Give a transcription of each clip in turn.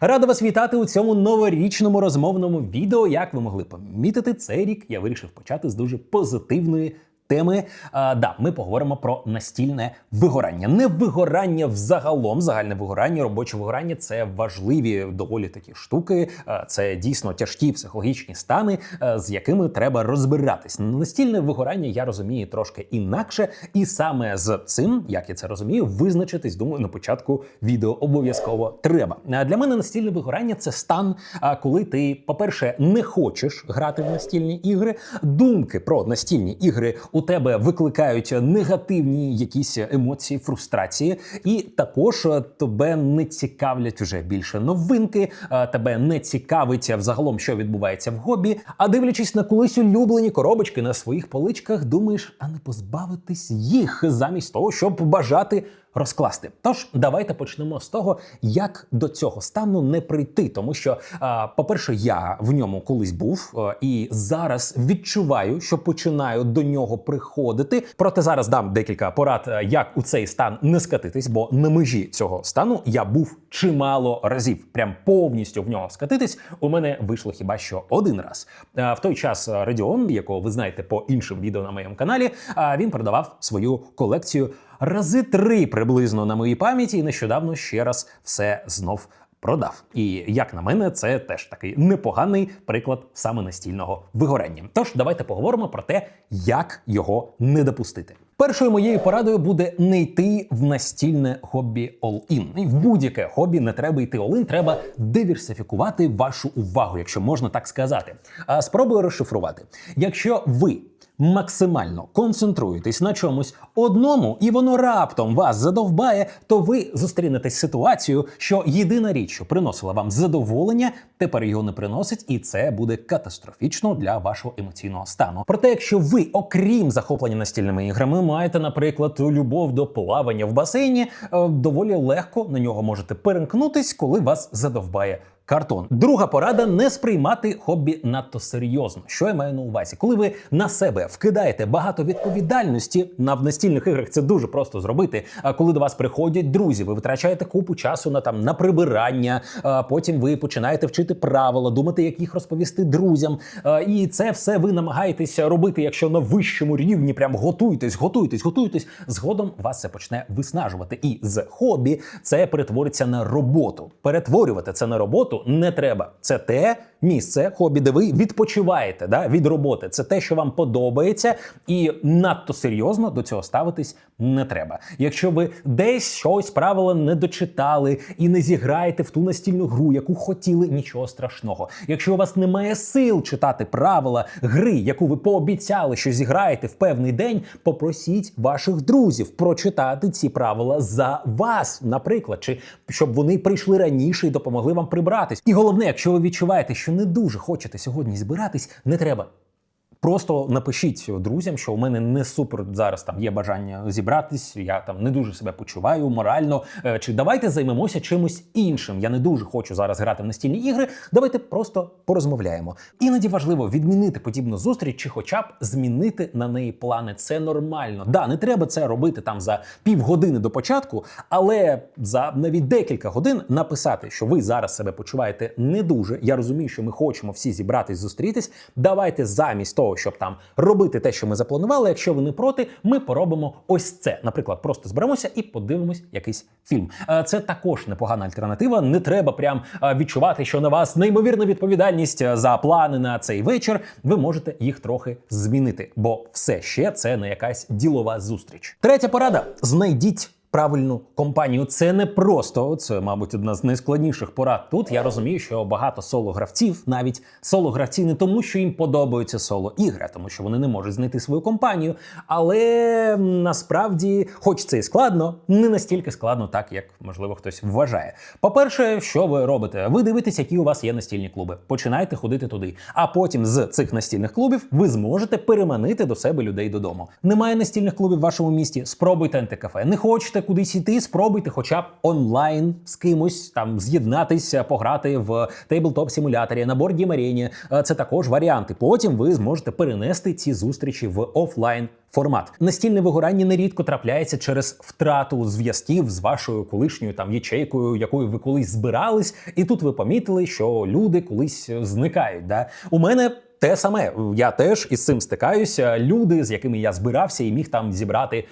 Рада вас вітати у цьому новорічному розмовному відео. Як ви могли помітити, цей рік я вирішив почати з дуже позитивної. Теми а, да, ми поговоримо про настільне вигорання. Не вигорання взагалом, загальне вигорання, робоче вигорання це важливі доволі такі штуки. Це дійсно тяжкі психологічні стани, а, з якими треба розбиратись. Настільне вигорання я розумію трошки інакше, і саме з цим, як я це розумію, визначитись, думаю, на початку відео обов'язково треба. Для мене настільне вигорання це стан, а, коли ти, по-перше, не хочеш грати в настільні ігри. Думки про настільні ігри у тебе викликають негативні якісь емоції, фрустрації, і також е, тебе не цікавлять вже більше новинки, е, тебе не цікавить взагалом, що відбувається в гобі. А дивлячись на колись улюблені коробочки на своїх поличках, думаєш, а не позбавитись їх замість того, щоб бажати розкласти. Тож давайте почнемо з того, як до цього стану не прийти, тому що, по-перше, я в ньому колись був і зараз відчуваю, що починаю до нього приходити. Проте зараз дам декілька порад, як у цей стан не скатитись, бо на межі цього стану я був чимало разів. Прям повністю в нього скатитись. У мене вийшло хіба що один раз. В той час Radeon, якого ви знаєте по іншим відео на моєму каналі, він продавав свою колекцію рази три приблизно на моїй пам'яті, і нещодавно ще раз все знов. Продав, і як на мене, це теж такий непоганий приклад саме настільного вигорання. Тож давайте поговоримо про те, як його не допустити. Першою моєю порадою буде не йти в настільне хобі all-in. І В будь-яке хобі не треба йти all-in, треба диверсифікувати вашу увагу, якщо можна так сказати. А спробую розшифрувати. Якщо ви максимально концентруєтесь на чомусь одному, і воно раптом вас задовбає, то ви зустрінетесь з ситуацією, що єдина річ, що приносила вам задоволення, тепер його не приносить, і це буде катастрофічно для вашого емоційного стану. Проте, якщо ви, окрім захоплення настільними іграми, маєте, наприклад, любов до плавання в басейні, е, доволі легко на нього можете перемкнутись, коли вас задовбає картон. Друга порада не сприймати хобі надто серйозно. Що я маю на увазі? Коли ви на себе вкидаєте багато відповідальності на в настільних іграх, це дуже просто зробити. А коли до вас приходять друзі, ви витрачаєте купу часу на там на прибирання. А потім ви починаєте вчити правила, думати, як їх розповісти друзям. А, і це все ви намагаєтеся робити, якщо на вищому рівні прям готуєтесь, готуєтесь, готуєтесь. Згодом вас це почне виснажувати. І з хобі це перетвориться на роботу. Перетворювати це на роботу не треба. Це те місце хобі, де ви відпочиваєте да, від роботи. Це те, що вам подобається, і надто серйозно до цього ставитись не треба. Якщо ви десь щось правила не дочитали і не зіграєте в ту настільну гру, яку хотіли, нічого страшного. Якщо у вас немає сил читати правила гри, яку ви пообіцяли, що зіграєте в певний день, попросіть ваших друзів прочитати ці правила за вас, наприклад, чи щоб вони прийшли раніше і допомогли вам прибратись. І головне, якщо ви відчуваєте, що не дуже хочете сьогодні збиратись, не треба. Просто напишіть друзям, що у мене не супер зараз там є бажання зібратись, я там не дуже себе почуваю морально. Е, Чи давайте займемося чимось іншим. Я не дуже хочу зараз грати в настільні ігри. Давайте просто порозмовляємо. Іноді важливо відмінити подібну зустріч, чи хоча б змінити на неї плани. Це нормально. Да, не треба це робити там за півгодини до початку, але за навіть декілька годин написати, що ви зараз себе почуваєте не дуже. Я розумію, що ми хочемо всі зібратись, зустрітись. Давайте замість того, щоб там робити те, що ми запланували. Якщо ви не проти, ми поробимо ось це. Наприклад, просто зберемося і подивимось якийсь фільм. Е, Це також непогана альтернатива. Не треба прям е, відчувати, що на вас неймовірна відповідальність е, за плани на цей вечір. Ви можете їх трохи змінити, бо все ще це не якась ділова зустріч. Третя порада: знайдіть. Правильну компанію це не просто, це, мабуть, одна з найскладніших порад. Тут я розумію, що багато соло-гравців, навіть соло-гравці, не тому, що їм подобаються соло-ігри, тому що вони не можуть знайти свою компанію. Але насправді, хоч це і складно, не настільки складно, так як можливо хтось вважає. По-перше, що ви робите? Ви дивитесь, які у вас є настільні клуби. Починаєте ходити туди. А потім з цих настільних клубів ви зможете переманити до себе людей додому. Немає настільних клубів в вашому місті. Спробуйте антикафе. Не хочете кудись іти, спробуйте, хоча б онлайн з кимось там з'єднатися, пограти в тейблтоп симуляторі на борді Арені. Е, Це також варіанти. Потім ви зможете перенести ці зустрічі в офлайн. Формат настільне вигорання нерідко трапляється через втрату зв'язків з вашою колишньою там ячейкою, якою ви колись збирались, і тут ви помітили, що люди колись зникають. Да? У мене те саме. Я теж із цим стикаюся. Люди, з якими я збирався і міг там зібрати.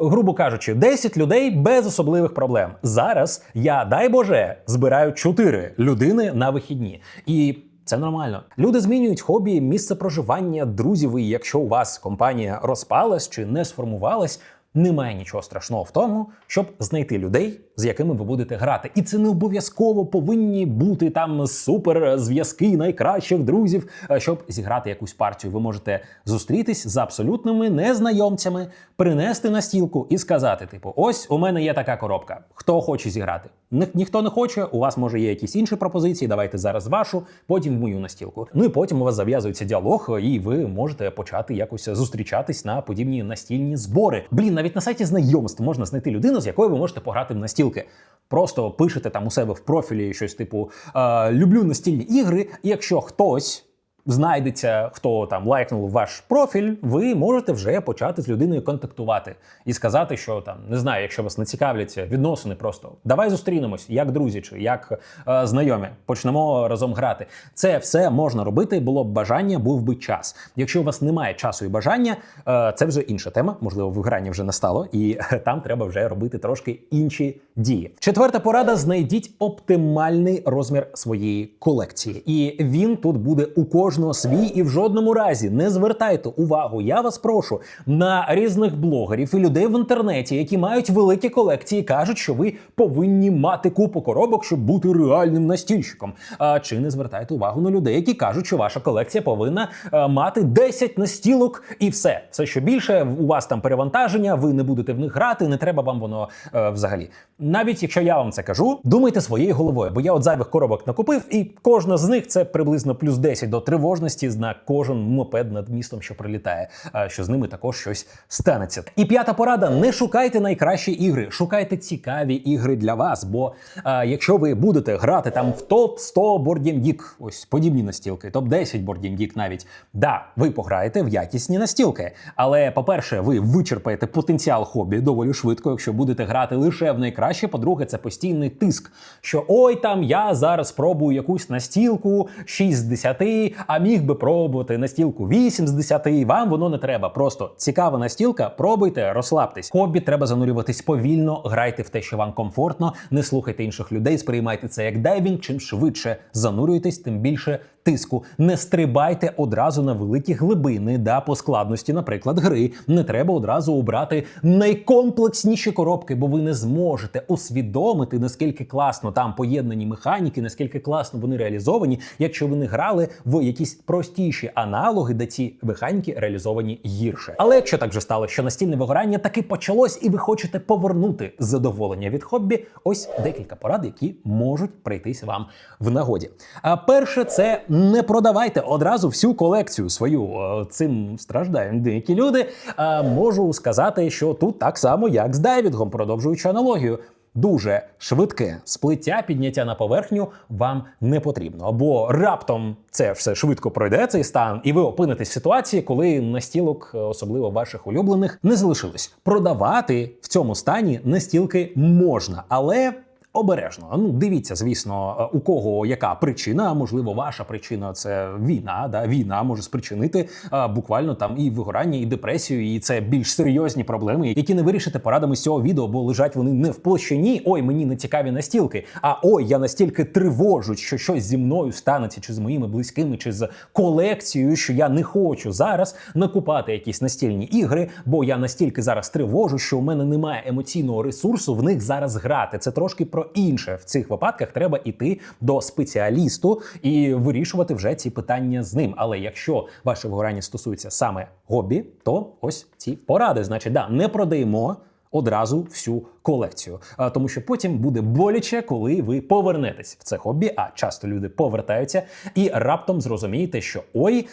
Грубо кажучи, 10 людей без особливих проблем. Зараз я, дай Боже, збираю 4 людини на вихідні. І це нормально. Люди змінюють хобі, місце проживання, друзів. І якщо у вас компанія розпалась чи не сформувалась, немає нічого страшного в тому, щоб знайти людей, з якими ви будете грати. І це не обов'язково повинні бути там супер зв'язки найкращих друзів, е, щоб зіграти якусь партію. Ви можете зустрітись з абсолютними незнайомцями, принести на стілку і сказати: типу, ось у мене є така коробка. Хто хоче зіграти? Ні, ніхто не хоче. У вас може є якісь інші пропозиції. Давайте зараз вашу, потім в мою настілку. Ну і потім у вас зав'язується діалог, і ви можете почати якось зустрічатись на подібні настільні збори. Блін, навіть на сайті знайомств можна знайти людину, з якою ви можете пограти в настілки. Просто пишете там у себе в профілі щось типу е, люблю настільні ігри. І якщо хтось знайдеться, хто там лайкнув ваш профіль, ви можете вже почати з людиною контактувати і сказати, що там не знаю, якщо вас не цікавляться відносини, просто давай зустрінемось, як друзі чи як е, знайомі, почнемо разом грати. Це все можна робити. Було б бажання, був би час. Якщо у вас немає часу і бажання, е, це вже інша тема. Можливо, виграння вже настало, і е, там треба вже робити трошки інші дії. Четверта порада: знайдіть оптимальний розмір своєї колекції, і він тут буде у кожного свій. І в жодному разі не звертайте увагу. Я вас прошу на різних блогерів і людей в інтернеті, які мають великі колекції, кажуть, що ви повинні мати купу коробок, щоб бути реальним настільщиком. А чи не звертайте увагу на людей, які кажуть, що ваша колекція повинна е, мати 10 настілок і все. Все, що більше, у вас там перевантаження, ви не будете в них грати, не треба вам воно е, взагалі. Навіть якщо я вам це кажу, думайте своєю головою, бо я от зайвих коробок накупив, і кожна з них це приблизно плюс 10 до тривожності на кожен мопед над містом, що прилітає, що з ними також щось станеться. І п'ята порада: не шукайте найкращі ігри, шукайте цікаві ігри для вас. Бо е, якщо ви будете грати там в топ 100 Board Geek, ось подібні настілки, топ 10 Board Geek навіть, да, ви пограєте в якісні настілки. Але, по-перше, ви вичерпаєте потенціал хобі доволі швидко, якщо будете грати лише в найкраще. По-друге, це постійний тиск. Що ой, там я зараз пробую якусь настілку 6 з 10, а міг би пробувати настілку 8 з 10. Вам воно не треба. Просто цікава настілка, пробуйте, розслабтесь. Хобі треба занурюватись повільно, грайте в те, що вам комфортно, не слухайте інших людей, сприймайте це як дайвінг. Чим швидше занурюєтесь, тим більше тиску. Не стрибайте одразу на великі глибини, да по складності, наприклад, гри. Не треба одразу обрати найкомплексніші коробки, бо ви не зможете усвідомити, наскільки класно там поєднані механіки, наскільки класно вони реалізовані, якщо ви не грали в якісь простіші аналоги, де ці механіки реалізовані гірше. Але якщо так вже стало, що настільне вигорання таки почалось, і ви хочете повернути задоволення від хобі, ось декілька порад, які можуть прийтись вам в нагоді. А перше, це не продавайте одразу всю колекцію свою. Цим страждають деякі люди. А можу сказати, що тут так само, як з дайвінгом, продовжуючи аналогію. Дуже швидке сплиття, підняття на поверхню вам не потрібно. Або раптом це все швидко пройде цей стан, і ви опинитесь в ситуації, коли настілок, е, особливо ваших улюблених, не залишилось. Продавати в цьому стані настілки можна, але. Обережно, ну дивіться, звісно, е, у кого яка причина. Можливо, ваша причина це війна. Да, війна може спричинити а, буквально там і вигорання, і депресію, і це більш серйозні проблеми, які не вирішите порадами з цього відео, бо лежать вони не в площині. Ой, мені не цікаві настілки. А ой, я настільки тривожусь, що щось зі мною станеться, чи з моїми близькими, чи з колекцією, що я не хочу зараз накупати якісь настільні ігри, бо я настільки зараз тривожу, що у мене немає емоційного ресурсу в них зараз грати. Це трошки про інше. В цих випадках треба іти до спеціалісту і вирішувати вже ці питання з ним. Але якщо ваше вигорання стосується саме хобі, то ось ці поради. Значить, да, не продаємо. Одразу всю колекцію, а тому що потім буде боляче, коли ви повернетесь в це хобі. А часто люди повертаються і раптом зрозумієте, що ой.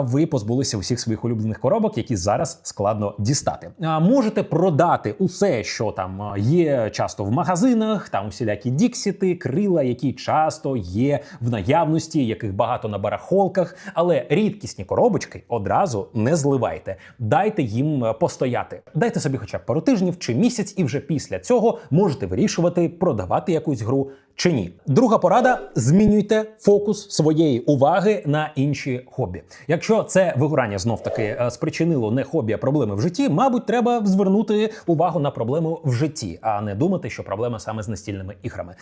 Ви позбулися усіх своїх улюблених коробок, які зараз складно дістати. Можете продати усе, що там є часто в магазинах, там усілякі діксіти, крила, які часто є в наявності, яких багато на барахолках. Але рідкісні коробочки одразу не зливайте. Дайте їм е, постояти. Дайте собі хоча б пару тижнів чи місяць, і вже після цього можете вирішувати, продавати якусь гру чи ні. Друга порада: змінюйте фокус своєї уваги на інші хобі. Якщо це вигорання знов таки е, спричинило не хобі, а проблеми в житті, мабуть, треба звернути увагу на проблему в житті, а не думати, що проблема саме з настільними іграми.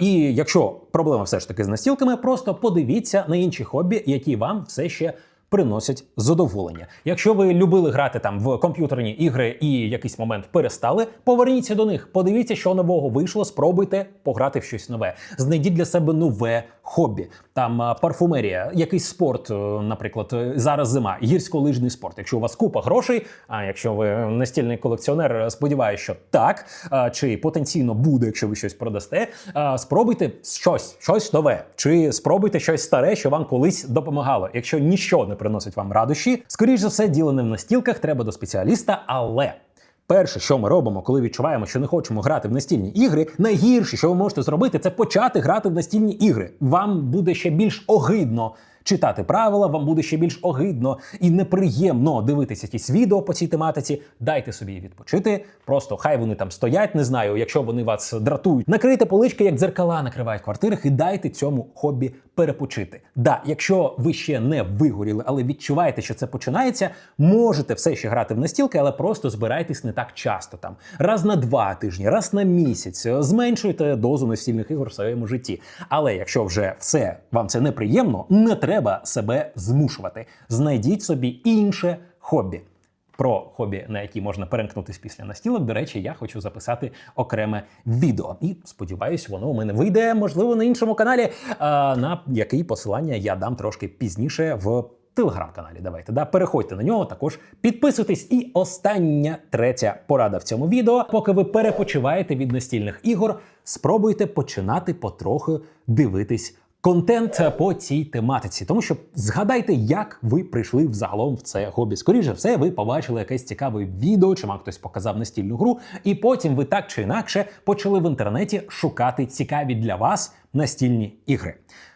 І якщо проблема все ж таки з настілками, просто подивіться на інші хобі, які вам все ще приносять задоволення. Якщо ви любили грати там в комп'ютерні ігри і якийсь момент перестали, поверніться до них, подивіться, що нового вийшло, спробуйте пограти в щось нове. Знайдіть для себе нове хобі. Там парфумерія, якийсь спорт, е, наприклад, е, зараз зима, гірськолижний спорт. Якщо у вас купа грошей, а якщо ви настільний колекціонер, е, сподіваюся, що так, чи потенційно буде, якщо ви щось продасте, спробуйте щось, щось нове, чи спробуйте щось старе, що вам колись допомагало. Якщо нічого не приносить вам радощі, скоріш за все, діло не в настілках, треба до спеціаліста, але. Перше, що ми робимо, коли відчуваємо, що не хочемо грати в настільні ігри, найгірше, що ви можете зробити, це почати грати в настільні ігри. Вам буде ще більш огидно читати правила, вам буде ще більш огидно і неприємно дивитися якісь відео по цій тематиці. Дайте собі відпочити. Просто хай вони там стоять, не знаю, якщо вони вас дратують. Накрийте полички, як дзеркала накривають в квартирах, і дайте цьому хобі перепочити. Да, якщо ви ще не вигоріли, але відчуваєте, що це починається, можете все ще грати в настілки, але просто збирайтесь не так часто. Там раз на два тижні, раз на місяць. Зменшуйте дозу настільних ігор в своєму житті. Але якщо вже все вам це неприємно, не треба себе змушувати. Знайдіть собі інше хобі. Про хобі, на які можна перемкнутись після настілок, до речі, я хочу записати окреме відео. І сподіваюсь, воно у мене вийде, можливо, на іншому каналі, на який посилання я дам трошки пізніше в телеграм-каналі. Давайте да, переходьте на нього, також підписуйтесь. І остання третя порада в цьому відео. Поки ви перепочиваєте від настільних ігор, спробуйте починати потроху дивитись. Контент по цій тематиці, тому що згадайте, як ви прийшли взагалом в це хобі. Скоріше все, ви побачили якесь цікаве відео, чи вам хтось показав настільну гру, і потім ви так чи інакше почали в інтернеті шукати цікаві для вас настільні ігри.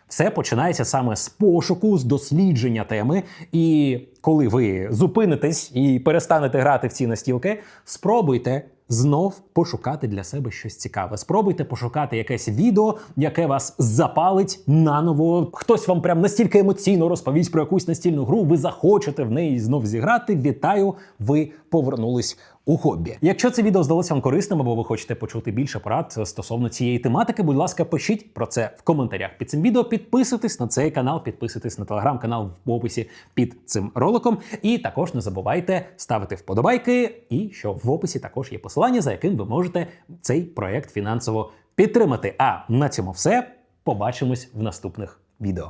Все починається саме з пошуку, з дослідження теми. І коли ви зупинитесь і перестанете грати в ці настілки, спробуйте знов пошукати для себе щось цікаве. Спробуйте пошукати якесь відео, яке вас запалить наново. Хтось вам прям настільки емоційно розповість про якусь настільну гру, ви захочете в неї знов зіграти. Вітаю, ви повернулись у хобі. Якщо це відео здалося вам корисним, або ви хочете почути більше порад стосовно цієї тематики, будь ласка, пишіть про це в коментарях під цим відео. Підписуйтесь на цей канал, підписуйтесь на телеграм-канал в описі під цим роликом. І також не забувайте ставити вподобайки, і що в описі також є посилання, за яким ви можете цей проект фінансово підтримати. А на цьому все. Побачимось в наступних відео.